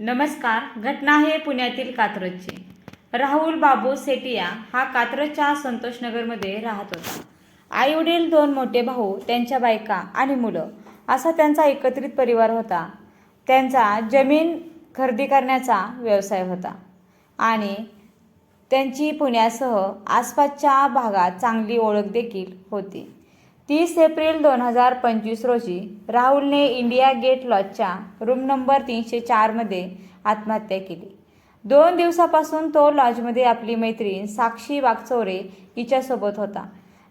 नमस्कार घटना आहे पुण्यातील कात्रजची. राहुल बाबू सेटिया हा कात्रजच्या संतोषनगरमध्ये राहत होता. आई वडील दोन मोठे भाऊ त्यांच्या बायका आणि मुलं असा त्यांचा एकत्रित परिवार होता. त्यांचा जमीन खरेदी करण्याचा व्यवसाय होता. आणि त्यांची पुण्यासह आसपासच्या भागात चांगली ओळख देखील होती. तीस एप्रिल दोन हजार पंचवीस रोजी राहुलने इंडिया गेट लॉजच्या रूम नंबर तीनशे चारमध्ये आत्महत्या केली. दोन दिवसापासून तो लॉजमध्ये आपली मैत्रीण साक्षी वागचोरे हिच्यासोबत होता.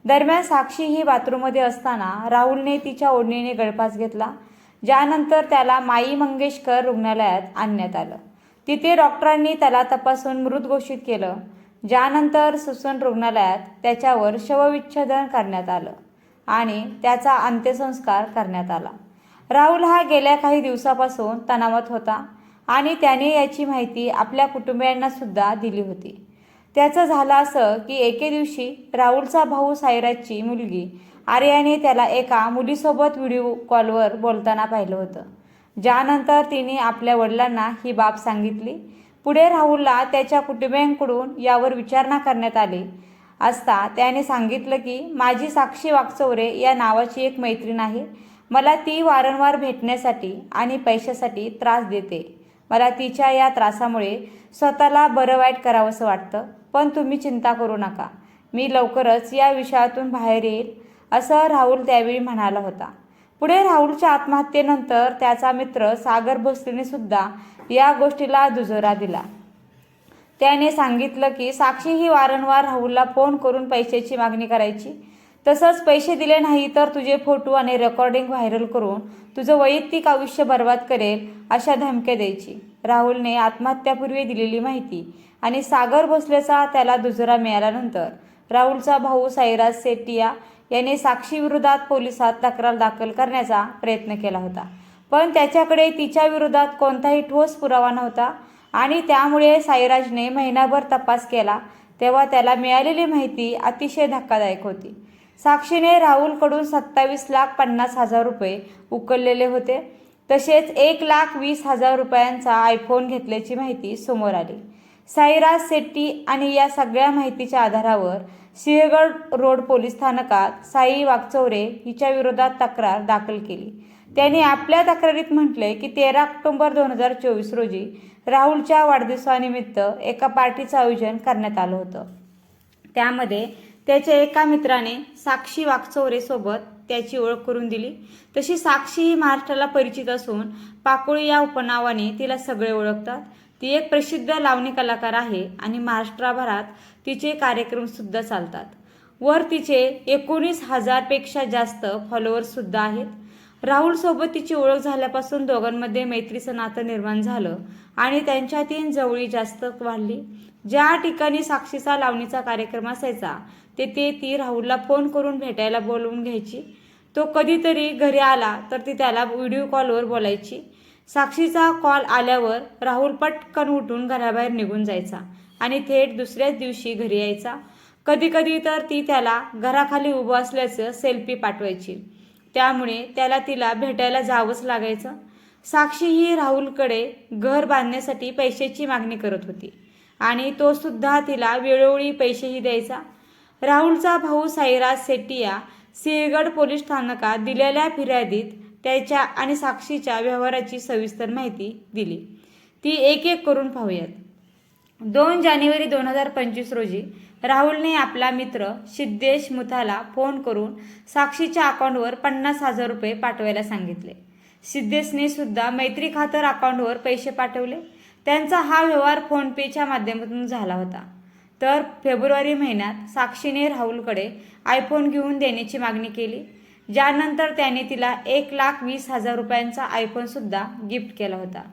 दरम्यान साक्षी ही बाथरूममध्ये असताना राहुलने तिच्या ओढणीने गळफास घेतला ज्यानंतर त्याला माई मंगेशकर रुग्णालयात आणण्यात आलं. तिथे डॉक्टरांनी त्याला तपासून मृत घोषित केलं ज्यानंतर सुसन रुग्णालयात त्याच्यावर शवविच्छेदन करण्यात आलं. आणि त्याचा अंत्यसंस्कार करण्यात आला. राहुल हा गेल्या काही दिवसापासून तणावात होता आणि त्याने याची माहिती आपल्या कुटुंबियांना सुद्धा दिली होती. त्याचं झालं असं की एके दिवशी राहुलचा भाऊ सायराजची मुलगी आर्याने त्याला एका मुलीसोबत व्हिडिओ कॉलवर बोलताना पाहिलं होतं. ज्यानंतर तिने आपल्या वडिलांना ही बाब सांगितली. पुढे राहुलला त्याच्या कुटुंबियांकडून यावर विचारणा करण्यात आली असता त्याने सांगितलं की माझी साक्षी वागचौरे या नावाची एक मैत्रीण आहे. मला ती वारंवार भेटण्यासाठी आणि पैशासाठी त्रास देते. मला तिच्या या त्रासामुळे स्वतःला बरं वाईट करावंसं वाटतं पण तुम्ही चिंता करू नका. मी लवकरच या विषयातून बाहेर येईल असं राहुल त्यावेळी म्हणाला होता. पुढे राहुलच्या आत्महत्येनंतर त्याचा मित्र सागर भोसलेने सुद्धा या गोष्टीला दुजोरा दिला. त्याने सांगितलं की साक्षी ही वारंवार राहुलला फोन करून पैशाची मागणी करायची. तसंच पैसे दिले नाही तर तुझे फोटो आणि रेकॉर्डिंग व्हायरल करून तुझं वैयक्तिक आयुष्य बर्बाद करेल अशा धमक्या द्यायची. राहुलने आत्महत्यापूर्वी दिलेली माहिती आणि सागर भोसलेचा त्याला दुजरा मिळाल्यानंतर राहुलचा भाऊ साईराज सेटिया याने साक्षीविरोधात पोलिसात तक्रार दाखल करण्याचा प्रयत्न केला होता. पण त्याच्याकडे तिच्या विरोधात कोणताही ठोस पुरावा नव्हता. आणि त्यामुळे साईराजने महिनाभर तपास केला तेव्हा त्याला मिळालेली माहिती अतिशय धक्कादायक होती. साक्षीने राहुलकडून सत्तावीस लाख पन्नास हजार रुपये उकललेले होते. तसेच एक लाख वीस हजार रुपयांचा आयफोन घेतल्याची माहिती समोर आली. साईराज शेट्टी आणि या सगळ्या माहितीच्या आधारावर सिंहगड रोड पोलीस स्थानकात साई वागचौरे हिच्या विरोधात तक्रार दाखल केली. त्यांनी आपल्या तक्रारीत म्हटले की तेरा ऑक्टोबर दोन हजार चोवीस रोजी राहुलच्या वाढदिवसानिमित्त एका पार्टीचं आयोजन करण्यात आलं होतं. त्यामध्ये त्याच्या एका मित्राने साक्षी वागचौरेसोबत त्याची ओळख करून दिली. तशी साक्षी ही महाराष्ट्राला परिचित असून पाकोळी या उपनावाने तिला सगळे ओळखतात. ती एक प्रसिद्ध लावणी कलाकार आहे आणि महाराष्ट्राभरात तिचे कार्यक्रमसुद्धा चालतात. वर तिचे एकोणीस हजारपेक्षा जास्त फॉलोअर्ससुद्धा आहेत. राहुलसोबत तिची ओळख झाल्यापासून दोघांमध्ये मैत्रीचं नातं निर्माण झालं आणि त्यांच्यातील जवळी जास्त वाढली. ज्या ठिकाणी साक्षीचा लावणीचा कार्यक्रम असायचा तेथे ती राहुलला फोन करून भेटायला बोलवून घ्यायची. तो कधीतरी घरी आला तर ती त्याला व्हिडिओ कॉलवर बोलायची. साक्षीचा कॉल आल्यावर राहुल पटकन उठून घराबाहेर निघून जायचा आणि थेट दुसऱ्याच दिवशी घरी यायचा. कधीकधी तर ती त्याला घराखाली उभं असल्याचं सेल्फी पाठवायची. त्यामुळे त्याला तिला भेटायला जावंच लागायचं. साक्षी ही राहुलकडे घर बांधण्यासाठी पैशाची मागणी करत होती आणि तो सुद्धा तिला वेळोवेळी पैसेही द्यायचा. राहुलचा भाऊ साईराज सेटिया सिंहगड पोलीस स्थानकात दिलेल्या फिर्यादीत त्याच्या आणि साक्षीच्या व्यवहाराची सविस्तर माहिती दिली. ती एक एक करून पाहूयात. दोन जानेवारी दोन हजार पंचवीस रोजी राहुलने आपला मित्र सिद्धेश मुथाला फोन करून साक्षीच्या अकाउंटवर पन्नास हजार रुपये पाठवायला सांगितले. सिद्धेशने सुद्धा मैत्री खातर अकाउंटवर पैसे पाठवले. त्यांचा हा व्यवहार फोनपेच्या माध्यमातून झाला होता. तर फेब्रुवारी महिन्यात साक्षीने राहुलकडे आयफोन घेऊन देण्याची मागणी केली ज्यानंतर त्याने तिला एक लाख वीस हजार रुपयांचा आयफोनसुद्धा गिफ्ट केला होता.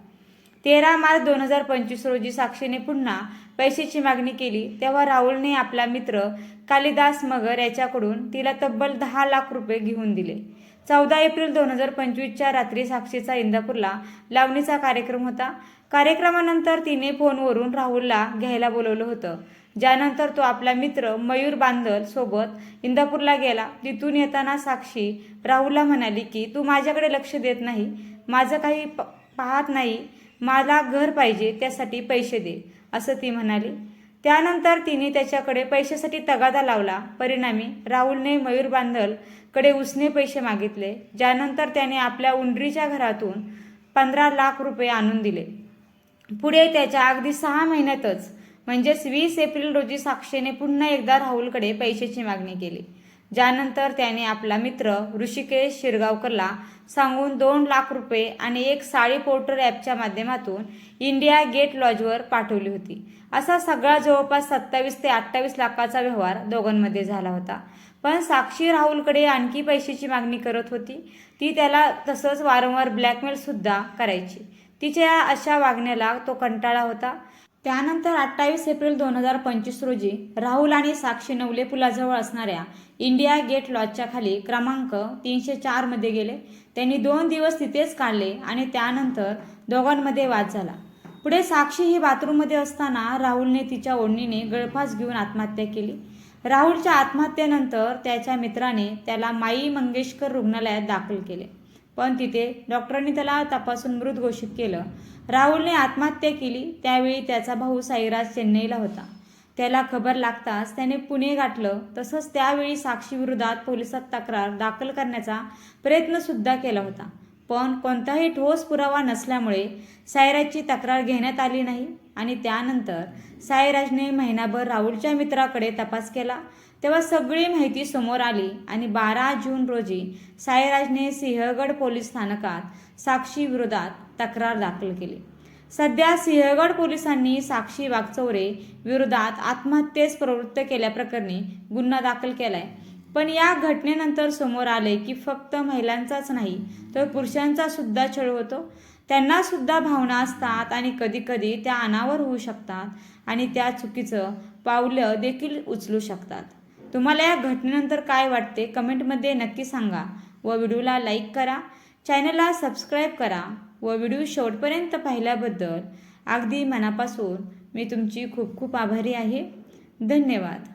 तेरा मार्च दोन हजार पंचवीस रोजी साक्षीने पुन्हा पैशाची मागणी केली. तेव्हा राहुलने आपला मित्र कालिदास मगर याच्याकडून तिला तब्बल दहा लाख रुपये घेऊन दिले. चौदा एप्रिल दोन हजार पंचवीसच्या रात्री साक्षीचा इंदापूरला लावणीचा कार्यक्रम होता. कार्यक्रमानंतर तिने फोनवरून राहुलला घ्यायला बोलवलं होतं. ज्यानंतर तो आपला मित्र मयूर बांदल सोबत इंदापूरला गेला. तिथून येताना साक्षी राहुलला म्हणाली की तू माझ्याकडे लक्ष देत नाही. माझं काही प पाहत नाही. मला घर पाहिजे त्यासाठी पैसे दे असं ती म्हणाली. त्यानंतर तिने त्याच्याकडे पैशासाठी तगादा लावला. परिणामी राहुलने मयूर बांधलकडे उसने पैसे मागितले ज्यानंतर त्याने आपल्या उंडरीच्या घरातून पंधरा लाख रुपये आणून दिले. पुढे त्याच्या अगदी सहा महिन्यातच म्हणजेच वीस एप्रिल रोजी साक्षीने पुन्हा एकदा राहुलकडे पैशाची मागणी केली. ज्यानंतर त्याने आपला मित्र ऋषिकेश शिरगावकरला सांगून दोन लाख रुपये आणि एक साडी पोर्टर ॲपच्या माध्यमातून इंडिया गेट लॉजवर पाठवली होती. असा सगळा जवळपास सत्तावीस ते अठ्ठावीस लाखाचा व्यवहार दोघांमध्ये झाला होता. पण साक्षी राहुलकडे आणखी पैशाची मागणी करत होती. ती त्याला तसंच वारंवार ब्लॅकमेलसुद्धा करायची. तिच्या अशा वागण्याला तो कंटाळा होता. त्यानंतर अठ्ठावीस एप्रिल दोन हजार पंचवीस रोजी राहुल आणि साक्षी नवले पुलाजवळ असणाऱ्या इंडिया गेट लॉजच्या खाली क्रमांक तीनशे चारमध्ये गेले. त्यांनी दोन दिवस तिथेच काढले आणि त्यानंतर दोघांमध्ये वाद झाला. पुढे साक्षी ही बाथरूममध्ये असताना राहुलने तिच्या ओढणीने गळफास घेऊन आत्महत्या केली. राहुलच्या आत्महत्येनंतर त्याच्या मित्राने त्याला माई मंगेशकर रुग्णालयात दाखल केले. पण तिथे डॉक्टरांनी त्याला तपासून मृत घोषित केलं. राहुलने आत्महत्या केली त्यावेळी त्याचा भाऊ साईराज चेन्नईला होता. त्याला खबर लागताच त्याने पुणे गाठलं. तसंच त्यावेळी साक्षीविरोधात पोलिसात तक्रार दाखल करण्याचा प्रयत्नसुद्धा केला होता. पण कोणताही ठोस पुरावा नसल्यामुळे सायराजची तक्रार घेण्यात आली नाही. आणि त्यानंतर साईराजने महिनाभर राहुलच्या मित्राकडे तपास केला. तेव्हा सगळी माहिती समोर आली आणि बारा जून रोजी साईराजने सिंहगड पोलीस स्थानकात साक्षी विरोधात तक्रार दाखल केली. सध्या सिंहगड पोलिसांनी साक्षी वागचौरे विरोधात आत्महत्येस प्रवृत्त केल्याप्रकरणी गुन्हा दाखल केलाय. पण या घटनेनंतर समोर आले की फक्त महिलांचाच नाही तर पुरुषांचा सुद्धा छळ होतो. त्यांना सुद्धा भावना असतात आणि कधीकधी त्या अनावर होऊ शकतात आणि त्या चुकीचं पावलं देखील उचलू शकतात. तुम्हाला या घटनेनंतर काय वाटते? कमेंटमध्ये नक्की सांगा व व्हिडिओला लाईक करा. चॅनलला सबस्क्राईब करा व व्हिडिओ शेवटपर्यंत पाहिल्याबद्दल अगदी मनापासून मी तुमची खूप खूप आभारी आहे. धन्यवाद.